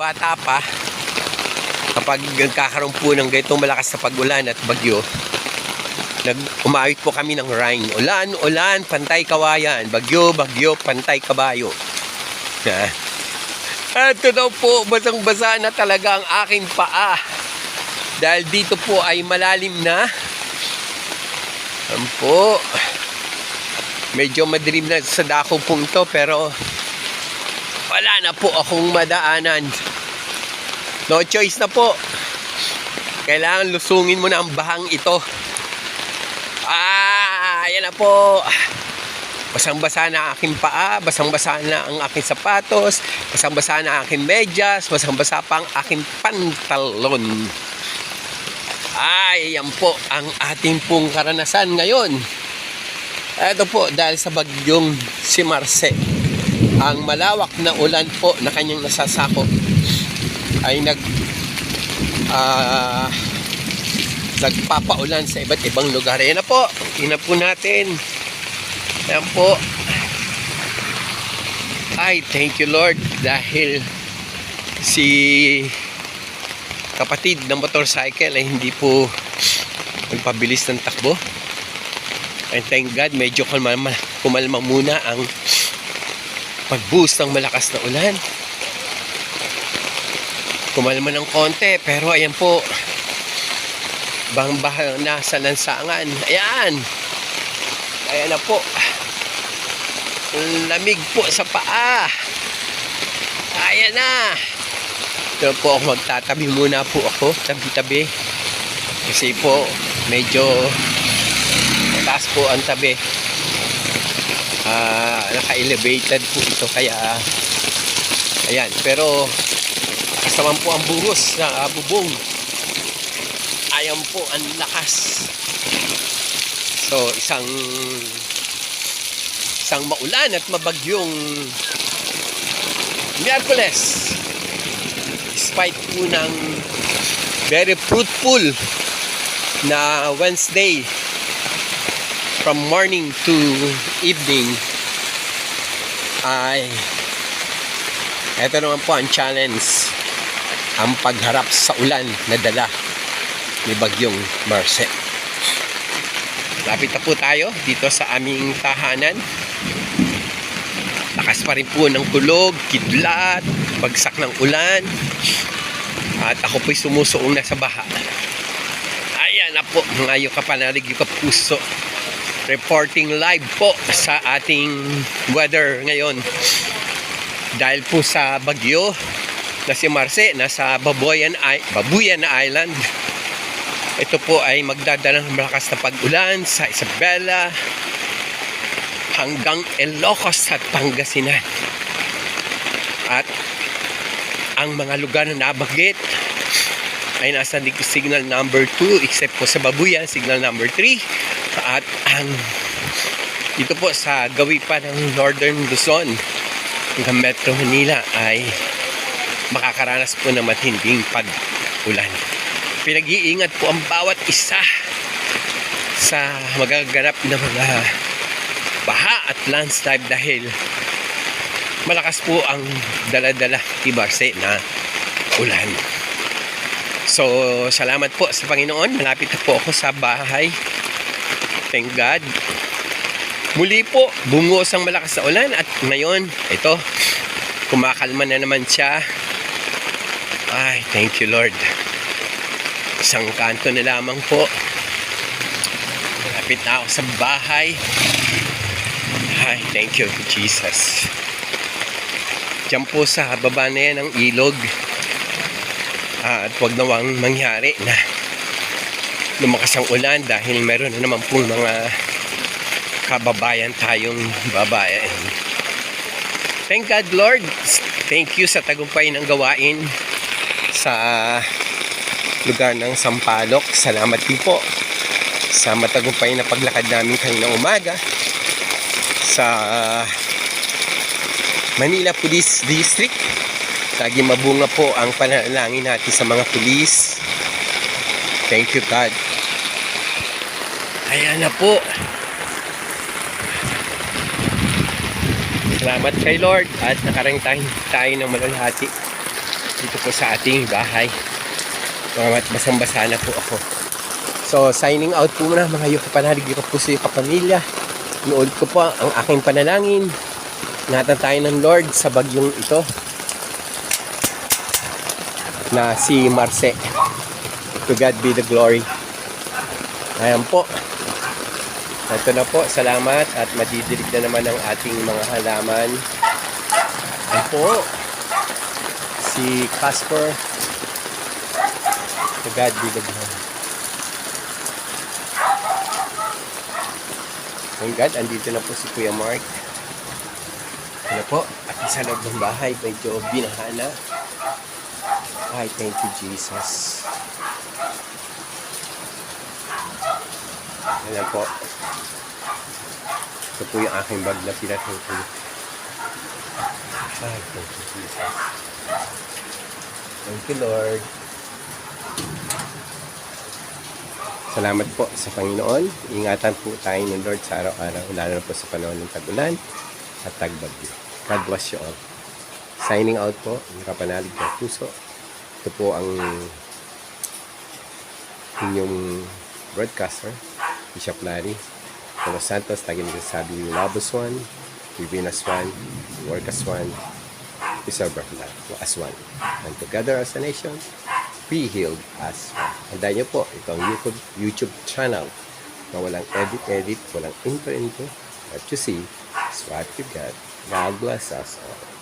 bata pa, kapag nagkakaroon po ng ganitong malakas na pag-ulan at bagyo, nag umawit po kami ng rhyme. Ulan, ulan, pantay kawayan. Bagyo, bagyo, pantay kabayo. Ha? Ito daw po, basang-basa na talaga ang aking paa. Dahil dito po ay malalim na. Yan. Medyo madilim na sa dako pong ito, pero wala na po akong madaanan. No choice na po. Kailangan lusungin mo na ang bahang ito. Ah, ayan na po. Basang-basa na aking paa, basang-basa na ang aking sapatos, basang-basa na aking medyas, basang-basa pa ang aking pantalon. Ay, yan po ang ating pong karanasan ngayon. Ito po, dahil sa bagyong si Marce, ang malawak na ulan po na kanyang nasasakop ay nag ah nagpapaulan sa iba't ibang lugar. Ayan na po, tingnan po natin. Ayan po. Ay, thank you Lord dahil si kapatid ng motorcycle ay hindi po nagpabilis ng takbo. And thank God, medyo kumalma, kumalma muna ang pag-boost ng malakas na ulan. Kumalma ng konti, pero ayan po, bang bah na sa lansangan. Ayan. Ayan na po. Lamig po sa paa. Ayan na. Ito po ako magtatabi muna po ako. Tabi-tabi. Kasi po medyo taas po ang tabi. Ah, naka-elevated po ito kaya ayan. Pero kasaman po ang buros na uh, bubong ayan po ang lakas. So isang isang maulan at mabagyong Miyerkules. Despite po ng very fruitful na Wednesday from morning to evening ay eto naman po ang challenge ang pagharap sa ulan na dala ni Bagyong Marce. Lapit na po tayo dito sa aming tahanan. Lakas pa rin po ng kulog, kidlat, bagsak ng ulan. At ako po'y sumusuong na sa baha. Ayan na po, mga yung kapanalig yung kapuso. Reporting live po sa ating weather ngayon. Dahil po sa bagyo na si Marce, nasa Babuyan, Babuyan Island. Ito po ay magdadala ng malakas na pag-ulan sa Isabela hanggang Ilocos at Pangasinan. At ang mga lugar na nabanggit ay nasa signal number 2 except po sa Babuyan, signal number 3 at ang dito po sa gawi pa ng Northern Luzon hanggang Metro Manila ay makakaranas po ng matinding pag-ulan pinag-iingat po ang bawat isa sa magaganap na mga baha at landslide dahil malakas po ang dala-dala ni Barce na ulan. So, salamat po sa Panginoon. Malapit na po ako sa bahay. Thank God. Muli po, bungos ang malakas na ulan at ngayon, ito, kumakalma na naman siya. Ay, thank you Lord. Isang kanto na lamang po. Malapit na ako sa bahay. Ay thank you Jesus. Dyan po sa baba na yan ng ilog. Uh, at huwag nawang mangyari na lumakas ang ulan dahil meron na naman pong mga kababayan tayong babayan thank God Lord. Thank you sa tagumpay ng gawain sa lugar ng Sampaloc. Salamat din po sa matagumpay na paglakad namin kanina umaga sa Manila Police District. Lagi mabunga po ang panalangin natin sa mga pulis. Thank you God. Ayan na po. Salamat kay Lord at nakarating tayo, tayo ng malalhati. Dito po sa ating bahay. Mga basang-basa na po ako. So, signing out po muna mga yuka panalig, yuka puso, yuka pamilya. Nood ko po ang aking panalangin. Ingatan tayo ng Lord sa bagyong ito na si Marce. To God be the glory. Ayan po. Ito na po. Salamat at madidilig na naman ang ating mga halaman. Ayan po. Si Casper. To God be the glory. Thank God, andito na po si Kuya Mark. Ano po, at sa loob ng bahay, medyo binahana. Ay, thank you, Jesus. Ayan po. Ito po yung aking bag na pinatuto. Ay, thank you, Jesus. Thank you, Lord. Salamat po sa Panginoon. Ingatan po tayo ng Lord sa araw-araw, lalo po sa panahon ng tagulan at tagbagyo. God bless you all. Signing out po, ang kapanalig ng puso. Ito po ang inyong broadcaster, Bishop Larry. Los Santos, lagi nagsasabi Labos One, Vivinas One, Work as One, we serve our flag as one. And together as a nation, be healed as one. Tandaan niyo po, ito ang YouTube, YouTube channel na walang edit-edit, walang intro-intro. What see is what you. God bless us all.